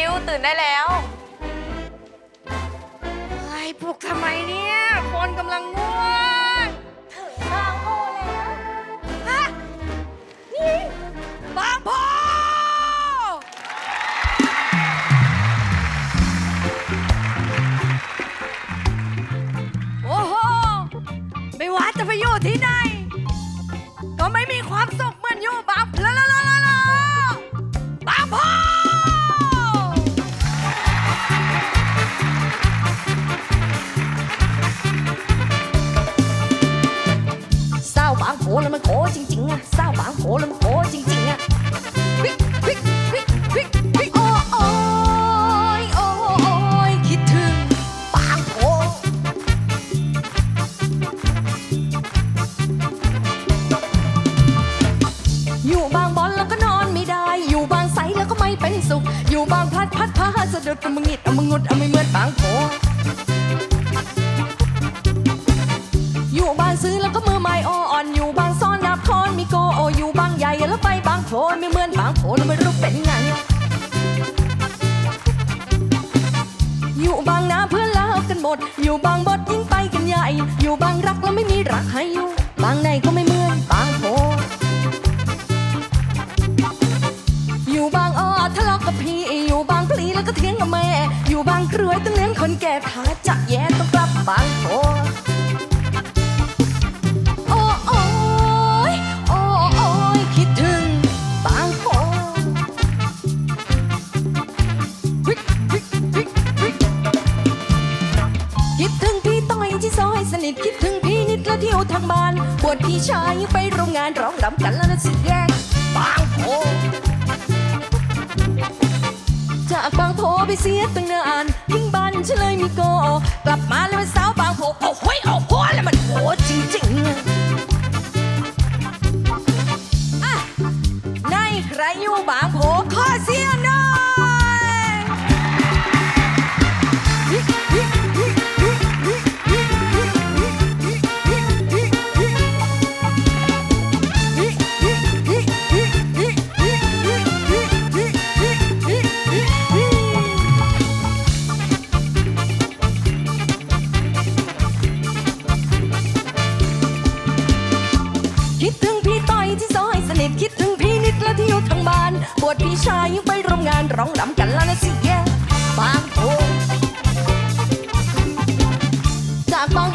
นิวตื่นได้แล้วไอ้ปลุกทำไมเนี่ย คนกำลังง่วงถึงบางโอแล้ว ฮะ นี่บางโพโอ้โห ไม่ว่าจะไปอยู่ที่ไหน ก็ไม่มีความสุขเหมือนอยู่บาง แล้วมันโขจริงๆอะสาบางโขแล้วมันโขจริงๆอะวิกวิกวิกวิกวิกโอ้โอ้ยโอ้โอ้ยคิดถึงบางโขอยู่บางบอนแล้วก็นอนไม่ได้ อยู่บางไซแล้วก็ไม่เป็นสุข อยู่บางพลัดพัดพาสะดุดเอามึงิดเอามึงงุดเอาไม่เหมือนบางโขอยู่บางซื้อแล้วก็มือไม้อ่อนอยู่ แล้วไม่รู้เป็นไง อยู่บางนาเพื่อนเลิกกันหมด อยู่บางบดยิ่งไปกันใหญ่ อยู่บางรักแล้วไม่มีรักให้อยู่บางในก็ไม่เหมือนบางโผอยู่บางอ้อทะเลาะกับพี่ อยู่บางพลีแล้วก็เถียงกับแม่ อยู่บางกรวยต้องเลี้ยงคนแก่ถ้าจะแย่ต้องกลับบาง นิทคิดถึงพี่นิดและเที่ยวทางบ้านปวดพี่ชายไปโรงงานร้องรำกันแล้วนะสิแยกบางโผจากบางโพไปเสียตั้งนานทิ้งบ้านฉันเลยมีโกกลับมาแล้วเป็นสาวบางโพโอ้โหยโอ้โหแล้วมันโหจริงๆอะในใครอยู่บางโพขอเสียง คิดถึงพี่ต้อยที่ซอยสนิทคิดถึงพี่นิดและที่อยู่ทางบ้านปวดพี่ชายยังไปโรงงานร้องรำกันแล้วนะสิแย่บางโพจากบาง